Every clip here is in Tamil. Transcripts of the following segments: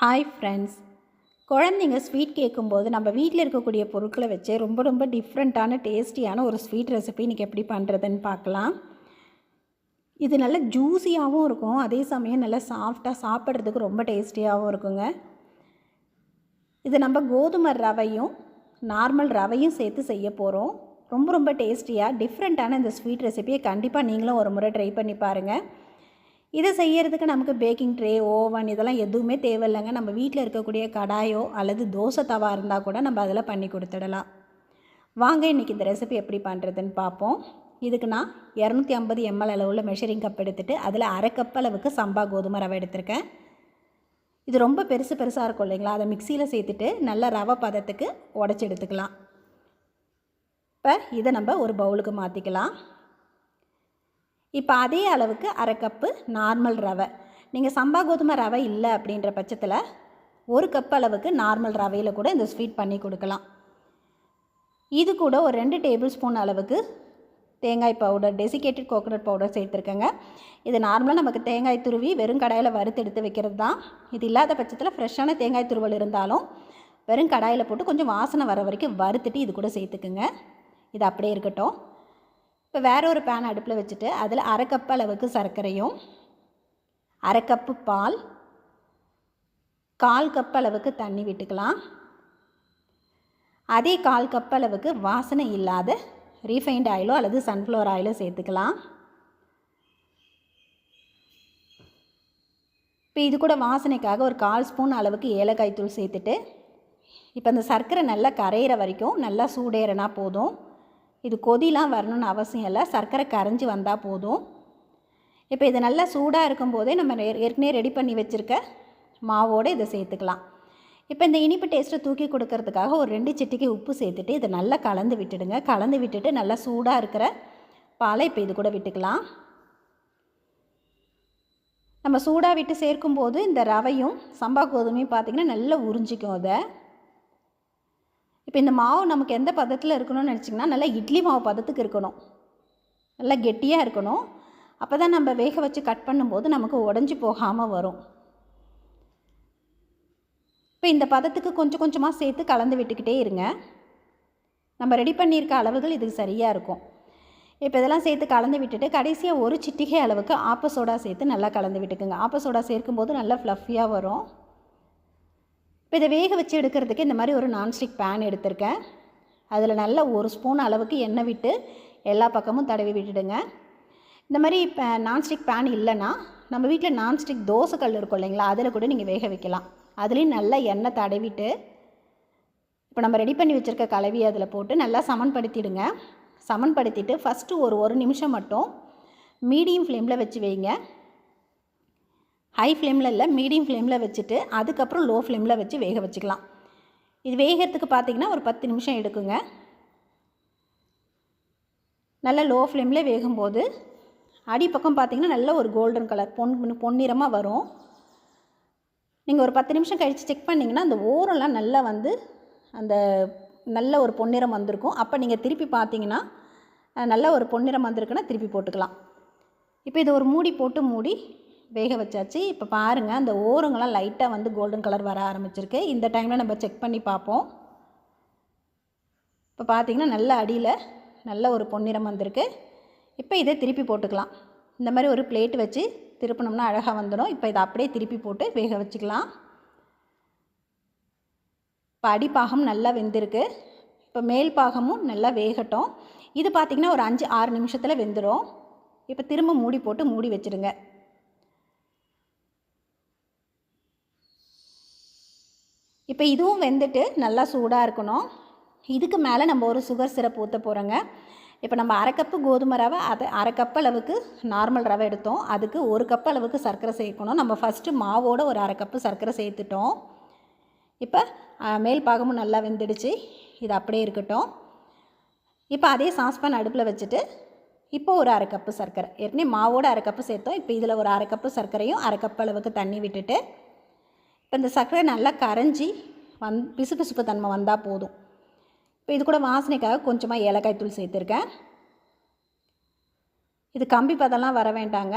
ஹாய் ஃப்ரெண்ட்ஸ் குழந்தைங்க ஸ்வீட் கேட்கும்போது நம்ம வீட்டில் இருக்கக்கூடிய பொருட்களை வச்சு ரொம்ப ரொம்ப டிஃப்ரெண்ட்டான டேஸ்டியான ஒரு ஸ்வீட் ரெசிபி இன்றைக்கி எப்படி பண்ணுறதுன்னு பார்க்கலாம். இது நல்ல ஜூஸியாகவும் இருக்கும். அதே சமயம் நல்லா சாஃப்டாக சாப்பிட்றதுக்கு ரொம்ப டேஸ்டியாகவும் இருக்குங்க. இது நம்ம கோதுமை ரவையும் நார்மல் ரவையும் சேர்த்து செய்ய போகிறோம் ரொம்ப ரொம்ப டேஸ்டியாக டிஃப்ரெண்ட்டான இந்த ஸ்வீட் ரெசிபியை கண்டிப்பாக நீங்களும் ஒரு முறை ட்ரை பண்ணி பாருங்கள் இதை செய்யறதுக்கு நமக்கு பேக்கிங் ட்ரே ஓவன் இதெல்லாம் எதுவுமே தேவையில்லைங்க. நம்ம வீட்டில் இருக்கக்கூடிய கடாயோ அல்லது தோசை தவா இருந்தால் கூட நம்ம அதில் பண்ணி கொடுத்துடலாம். வாங்க இன்றைக்கி இந்த ரெசிபி எப்படி பண்ணுறதுன்னு பார்ப்போம். இதுக்கு நான் இரநூத்தி ஐம்பது எம்எல் அளவில் மெஷரிங் கப் எடுத்துகிட்டு அதில் அரை கப் அளவுக்கு சம்பா கோதுமை ரவை எடுத்திருக்கேன். இது ரொம்ப பெருசு பெருசாக இருக்கும் இல்லைங்களா? அதை மிக்சியில் சேர்த்துட்டு நல்ல ரவை பதத்துக்கு உடச்சி எடுத்துக்கலாம். இப்போ இதை நம்ம ஒரு பவுலுக்கு மாற்றிக்கலாம் இப்போ அதே அளவுக்கு அரை கப்பு நார்மல் ரவை. நீங்கள் சம்பா கோதுமை ரவை இல்லை அப்படின்ற பட்சத்தில் ஒரு கப் அளவுக்கு நார்மல் ரவையில் கூட இந்த ஸ்வீட் பண்ணி கொடுக்கலாம். இது கூட ஒரு ரெண்டு டேபிள் ஸ்பூன் அளவுக்கு தேங்காய் பவுடர் டெசிகேட்டட் கோகோனட் பவுடர் சேர்த்துருக்கேங்க. இது நார்மலாக நமக்கு தேங்காய் துருவி வெறும் கடாயில் வறுத்து எடுத்து வைக்கிறது தான். இது இல்லாத பட்சத்தில் ஃப்ரெஷ்ஷான தேங்காய் துருவல் இருந்தாலும் வெறும் கடாயில் போட்டு கொஞ்சம் வாசனை வர வரைக்கும் வறுத்துட்டு இது கூட சேர்த்துக்குங்க. இது அப்படியே இருக்கட்டும். இப்போ வேற ஒரு பேன் அடுப்பில் வச்சுட்டு அதில் அரை கப் அளவுக்கு சர்க்கரையும் அரை கப்பு பால் கால் கப் அளவுக்கு தண்ணி விட்டுக்கலாம். அதே கால் கப் அளவுக்கு வாசனை இல்லாத ரீஃபைண்ட் ஆயிலோ அல்லது சன்ஃப்ளவர் ஆயிலோ சேர்த்துக்கலாம். இப்போ இது கூட வாசனைக்காக ஒரு கால் ஸ்பூன் அளவுக்கு ஏலக்காய் தூள் சேர்த்துட்டு இப்போ அந்த சர்க்கரை நல்லா கரையிற வரைக்கும் நல்லா சூடேறினா போதும். இது கொதிலாம் வரணும்னு அவசியம் இல்லை. சர்க்கரை கரைஞ்சி வந்தால் போதும். இப்போ இது நல்லா சூடாக இருக்கும்போதே நம்ம ஏற்கனவே ரெடி பண்ணி வச்சுருக்க மாவோடு இதை சேர்த்துக்கலாம். இப்போ இந்த இனிப்பு டேஸ்ட்டை தூக்கி கொடுக்கறதுக்காக ஒரு ரெண்டு சிட்டிக்கு உப்பு சேர்த்துட்டு இதை நல்லா கலந்து விட்டுடுங்க. கலந்து விட்டுட்டு நல்லா சூடாக இருக்கிற பாலை இப்போ இது கூட விட்டுக்கலாம். நம்ம சூடாக விட்டு சேர்க்கும்போது இந்த ரவையும் சம்பா கோதுமையும் பார்த்திங்கன்னா நல்லா உறிஞ்சிக்கும் அதை இப்போ இந்த மாவு நமக்கு எந்த பதத்தில் இருக்கணும்னு நினச்சிங்கன்னா நல்லா இட்லி மாவு பதத்துக்கு இருக்கணும். நல்லா கெட்டியாக இருக்கணும். அப்போ தான் நம்ம வேக வச்சு கட் பண்ணும்போது நமக்கு உடஞ்சி போகாமல் வரும். இப்போ இந்த பதத்துக்கு கொஞ்சம் கொஞ்சமாக சேர்த்து கலந்து விட்டுக்கிட்டே இருங்க. நம்ம ரெடி பண்ணியிருக்க அளவுகள் இதுக்கு சரியாக இருக்கும். இப்போ இதெல்லாம் சேர்த்து கலந்து விட்டுட்டு கடைசியாக ஒரு சிட்டிகை அளவுக்கு ஆப்ப சோடா சேர்த்து நல்லா கலந்து விட்டுக்குங்க. ஆப்ப சோடா சேர்க்கும்போது நல்லா ஃப்ளஃபியாக வரும். இப்போ இதை வேக வச்சு எடுக்கிறதுக்கு இந்த மாதிரி ஒரு நான்ஸ்டிக் பேன் எடுத்திருக்கேன். அதில் நல்லா ஒரு ஸ்பூன் அளவுக்கு எண்ணெய் விட்டு எல்லா பக்கமும் தடவி விட்டுடுங்க. இந்த மாதிரி இப்போ நான்ஸ்டிக் பேன் இல்லைன்னா நம்ம வீட்டில் நான்ஸ்டிக் தோசை கல் இருக்கும் இல்லைங்களா அதில் கூட நீங்கள் வேக வைக்கலாம். அதுலேயும் நல்லா எண்ணெய் தடவிட்டு இப்போ நம்ம ரெடி பண்ணி வச்சுருக்க கலவி அதில் போட்டு நல்லா சமன்படுத்திடுங்க. சமன்படுத்திட்டு ஃபஸ்ட்டு ஒரு ஒரு நிமிஷம் மட்டும் மீடியம் ஃப்ளேமில் வச்சு வைங்க. ஹை ஃப்ளேமில் இல்லை மீடியம் ஃப்ளேமில் வச்சுட்டு அதுக்கப்புறம் லோ ஃப்ளேமில் வச்சு வேக வச்சுக்கலாம். இது வேகிறதுக்கு பார்த்திங்கன்னா ஒரு பத்து நிமிஷம் எடுக்குங்க. நல்ல லோ ஃப்ளேமில் வேகும்போது அடிப்பக்கம் பார்த்திங்கன்னா நல்ல ஒரு கோல்டன் கலர் பொன் பொன்னிறமாக வரும். நீங்கள் ஒரு பத்து நிமிஷம் கழித்து செக் பண்ணிங்கன்னா அந்த ஓரெல்லாம் நல்லா வந்து அந்த நல்ல ஒரு பொன்னிறம் வந்திருக்கும். அப்போ நீங்கள் திருப்பி பார்த்தீங்கன்னா நல்ல ஒரு பொன்னிறம் வந்திருக்குன்னா திருப்பி போட்டுக்கலாம். இப்போ இது ஒரு மூடி போட்டு மூடி வேக வச்சாச்சு. இப்போ பாருங்கள் அந்த ஓரங்கள்லாம் லைட்டாக வந்து கோல்டன் கலர் வர ஆரம்பிச்சிருக்கு. இந்த டைமில் நம்ம செக் பண்ணி பார்ப்போம். இப்போ பார்த்திங்கன்னா நல்ல அடியில் நல்ல ஒரு பொன்னிறம் வந்திருக்கு. இப்போ இதை திருப்பி போட்டுக்கலாம். இந்த மாதிரி ஒரு பிளேட் வச்சு திருப்பினோம்னா அழகாக வந்துடும். இப்போ இதை அப்படியே திருப்பி போட்டு வேக வச்சுக்கலாம். இப்போ அடிப்பாகம் நல்லா வெந்திருக்கு. இப்போ மேல் பாகமும் நல்லா வேகட்டும். இது பார்த்திங்கன்னா ஒரு அஞ்சு ஆறு நிமிஷத்தில் வெந்துடும் இப்போ திரும்ப மூடி போட்டு மூடி வச்சுடுங்க இப்போ இதுவும் வெந்துட்டு நல்லா சூடாக இருக்கணும். இதுக்கு மேலே நம்ம ஒரு சுகர் சிரப் ஊற்ற போகிறோங்க இப்போ நம்ம அரை கப்பு கோதுமை ரவை அதை அரை கப் அளவுக்கு நார்மல் ரவை எடுத்தோம். அதுக்கு ஒரு கப் அளவுக்கு சர்க்கரை சேர்க்கணும். நம்ம ஃபஸ்ட்டு மாவோட ஒரு அரை கப்பு சர்க்கரை சேர்த்துட்டோம். இப்போ மேல் பாகமும் நல்லா வெந்துடுச்சு. இது அப்படியே இருக்கட்டும். இப்போ அதே சாஸ்பான் அடுப்பில் வச்சுட்டு இப்போ ஒரு அரை கப்பு சர்க்கரை. ஏற்கனவே மாவோட அரை கப்பு சேர்த்தோம். இப்போ இதில் ஒரு அரை கப்பு சர்க்கரையும் அரை கப் அளவுக்கு தண்ணி விட்டுட்டு இப்போ இந்த சர்க்கரை நல்லா கரைஞ்சி வந் பிசு பிசுப்பு தன்மை வந்தால் போதும். இப்போ இது கூட வாசனைக்காக கொஞ்சமாக ஏலக்காய் தூள் சேர்த்துருக்கேன். இது கம்பி பதம்லாம் வர வேண்டாங்க.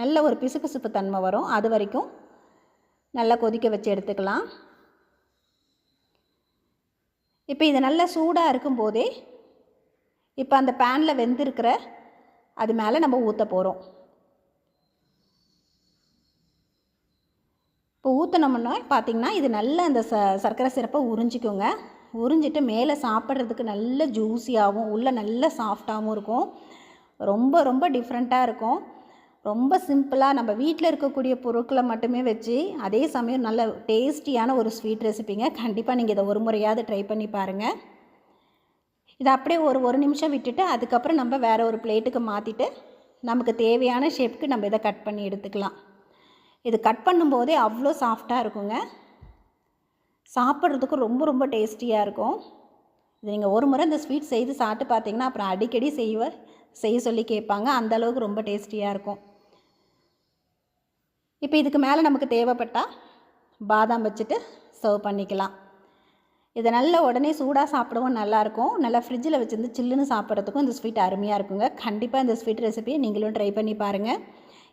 நல்ல ஒரு பிசுபிசுப்பு தன்மை வரும். அது வரைக்கும் நல்லா கொதிக்க வச்சு எடுத்துக்கலாம். இப்போ இது நல்லா சூடாக இருக்கும்போதே இப்போ அந்த பேனில் வெந்திருக்கிற அது மேலே நம்ம ஊற்ற போகிறோம் இப்போ ஊற்றினோம்னா பார்த்திங்கன்னா இது நல்ல அந்த ச சர்க்கரை சிறப்பை உறிஞ்சிக்கோங்க. உறிஞ்சிட்டு மேலே சாப்பிட்றதுக்கு நல்ல ஜூஸியாகவும் உள்ளே நல்ல சாஃப்டாகவும் இருக்கும். ரொம்ப ரொம்ப டிஃப்ரெண்ட்டாக இருக்கும். ரொம்ப சிம்பிளாக நம்ம வீட்டில் இருக்கக்கூடிய பொருட்களை மட்டுமே வச்சு அதே சமயம் நல்ல டேஸ்டியான ஒரு ஸ்வீட் ரெசிபிங்க கண்டிப்பாக நீங்கள் இதை ஒரு முறையாவது ட்ரை பண்ணி பாருங்கள் இதை அப்படியே ஒரு ஒரு நிமிஷம் விட்டுட்டு அதுக்கப்புறம் நம்ம வேறு ஒரு பிளேட்டுக்கு மாற்றிட்டு நமக்கு தேவையான ஷேப்புக்கு நம்ம இதை கட் பண்ணி எடுத்துக்கலாம். இது கட் பண்ணும்போதே அவ்வளோ சாஃப்டாக இருக்குங்க. சாப்பிட்றதுக்கு ரொம்ப ரொம்ப டேஸ்டியாக இருக்கும். இது நீங்கள் ஒரு முறை இந்த ஸ்வீட் செய்து சாப்பிட்டு பார்த்தீங்கன்னா அப்புறம் அடிக்கடி செய்வ செய்ய சொல்லி கேட்பாங்க. அந்த அளவுக்கு ரொம்ப டேஸ்டியாக இருக்கும். இப்போ இதுக்கு மேலே நமக்கு தேவைப்பட்டால் பாதாம் வச்சுட்டு சர்வ் பண்ணிக்கலாம். இதை நல்ல உடனே சூடாக சாப்பிடவும் நல்லாயிருக்கும் நல்லா ஃப்ரிட்ஜில் வச்சுருந்து சில்லுன்னு சாப்பிட்றதுக்கும் இந்த ஸ்வீட் அருமையாக இருக்குங்க. கண்டிப்பாக இந்த ஸ்வீட் ரெசிபியை நீங்களும் ட்ரை பண்ணி பாருங்கள்